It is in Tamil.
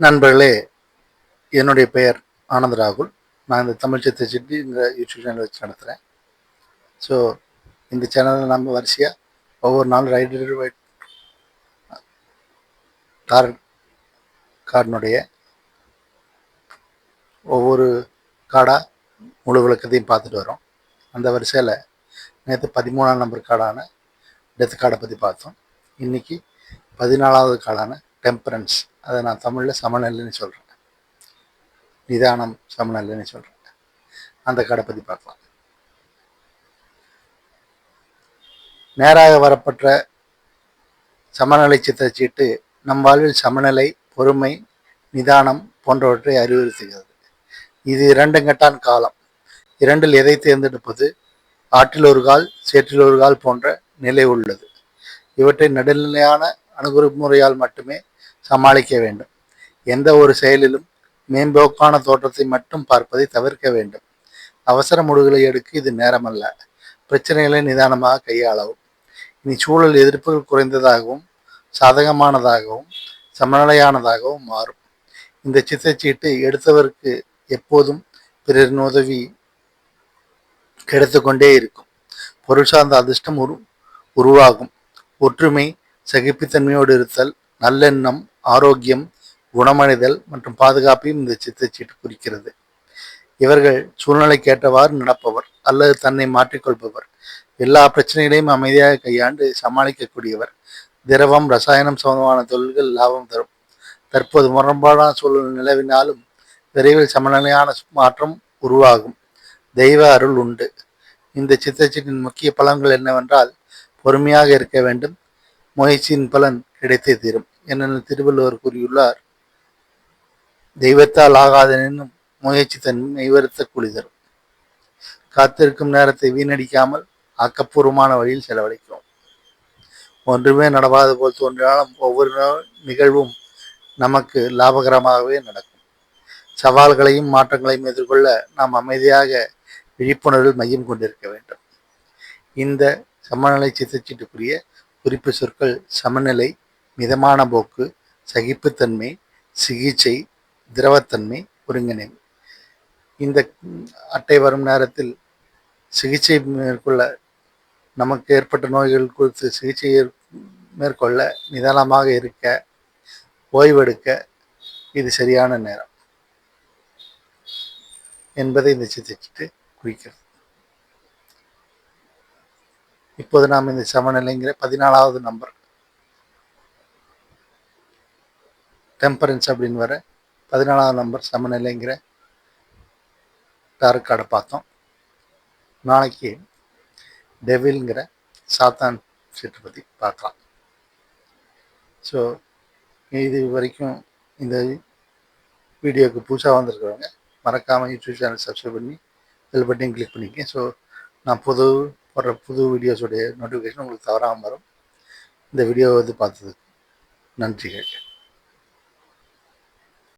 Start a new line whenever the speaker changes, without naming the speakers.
நண்பர்களே என்னுடைய பெயர் ஆனந்த் ராகுல். நான் இந்த தமிழ் சித்த சிட்டி இந்த யூடியூப் சேனல் வச்சு நடத்துகிறேன் ஸோ இந்த சேனலில் நம்ம வரிசையாக ஒவ்வொரு நாளும் ரைடர் வைட் கார் கார்டினுடைய ஒவ்வொரு காடாக முழு விளக்கத்தையும் பார்த்துட்டு வரோம். அந்த வரிசையில் நேற்று பதிமூணாம் நம்பர் காடான டெத் கார்டை பற்றி பார்த்தோம். இன்றைக்கி பதினாலாவது காடான டெம்பரன்ஸ் அதை நான் தமிழில் சமநிலைன்னு சொல்கிறேன் நிதானம் சமநிலைன்னு சொல்கிறேன் அந்த கடை பற்றி பார்க்கலாம். நேராக வரப்பட்ட சமநிலை சித்தச்சீட்டு நம் வாழ்வில் சமநிலை பொறுமை நிதானம் போன்றவற்றை அறிவுறுத்துகிறது. இது இரண்டு கட்டான் காலம். இரண்டில் எதை தேர்ந்தெடுப்பது? ஆற்றில் ஒரு கால் சேற்றில் ஒரு கால் போன்ற நிலை உள்ளது. இவற்றை நடுநிலையான அணுகுமுறையால் மட்டுமே சமாளிக்க வேண்டும். எந்த ஒரு செயலிலும் மேம்போக்கான தோற்றத்தை மட்டும் பார்ப்பதை தவிர்க்க வேண்டும். அவசர முடிவுகளை எடுக்க இது நேரமல்ல. பிரச்சனைகளை நிதானமாக கையாளவும். இனி சூழல் எதிர்ப்புகள் குறைந்ததாகவும் சாதகமானதாகவும் சமநிலையானதாகவும் மாறும். இந்த சித்தச்சீட்டு எடுத்தவருக்கு எப்போதும் பிறரின் உதவி கிடைத்து கொண்டே இருக்கும். பொருள் சார்ந்த அதிர்ஷ்டம் உரு உருவாகும். ஒற்றுமை சகிப்புத்தன்மையோடு இருத்தல் நல்லெண்ணம் ஆரோக்கியம் குணமடைதல் மற்றும் பாதுகாப்பையும் இந்த சித்தச்சீட்டு குறிக்கிறது. இவர்கள் சூழ்நிலைக்கேற்றவாறு நடப்பவர் அல்லது தன்னை மாற்றிக்கொள்பவர். எல்லா பிரச்சனைகளையும் அமைதியாக கையாண்டு சமாளிக்கக்கூடியவர். திரவம் ரசாயனம் சம்பந்தமான தொழில்கள் லாபம் தரும். தற்போது முரண்பாடான சூழல் நிலவினாலும் விரைவில் சமநிலையான மாற்றம் உருவாகும். தெய்வ அருள் உண்டு. இந்த சித்தச்சீட்டின் முக்கிய பலன்கள் என்னவென்றால் பொறுமையாக இருக்க வேண்டும். முயற்சியின் பலன் கிடைத்தே தீரும். என திருவள்ளுவர் கூறியுள்ளார்? தெய்வத்தால் ஆகாதனும் முயற்சி தன் மெய்வருத்த குளிதரும். காத்திருக்கும் நேரத்தை வீணடிக்காமல் ஆக்கப்பூர்வமான வழியில் செலவழிக்கிறோம். ஒன்றுமே நடவாத போல் தோன்றினாலும் ஒவ்வொரு நிகழ்வும் நமக்கு லாபகரமாகவே நடக்கும். சவால்களையும் மாற்றங்களையும் எதிர்கொள்ள நாம் அமைதியாக விழிப்புணர்வில் மையம் கொண்டிருக்க வேண்டும். இந்த சமநிலை சித்தச்சீட்டுக்குரிய குறிப்பு சொற்கள் சமநிலை மிதமான போக்கு சகிப்புத்தன்மை சிகிச்சை திரவத்தன்மை ஒருங்கிணைவு இந்த அட்டை வரும் நேரத்தில் சிகிச்சை மேற்கொள்ள நமக்கு ஏற்பட்ட நோய்கள் குறித்து சிகிச்சை மேற்கொள்ள நிதானமாக இருக்க ஓய்வெடுக்க இது சரியான நேரம் என்பதை இந்த சித்திச்சிட்டு குறிக்கிறது. இப்போது நாம் இந்த சமநிலைங்கிற பதினாலாவது நம்பர் டெம்பரன்ஸ் அப்படின்னு வர பதினாலாவது நம்பர் சமநிலைங்கிற டார்க் கார்டை பார்த்தோம். நாளைக்கு டெவில்ங்கிற சாத்தான் சீட்டை பற்றி பார்க்கலாம். ஸோ இது வரைக்கும் இந்த வீடியோவுக்கு புதுசாக வந்திருக்கிறவங்க மறக்காமல் யூடியூப் சேனல் சப்ஸ்கிரைப் பண்ணி பெல் பட்டையும் கிளிக் பண்ணிக்கேன் ஸோ நான் புது போடுற புது வீடியோஸுடைய நோட்டிஃபிகேஷன் உங்களுக்கு தவறாமல் வரும். இந்த வீடியோவை வந்து பார்த்ததுக்கு நன்றிகள்.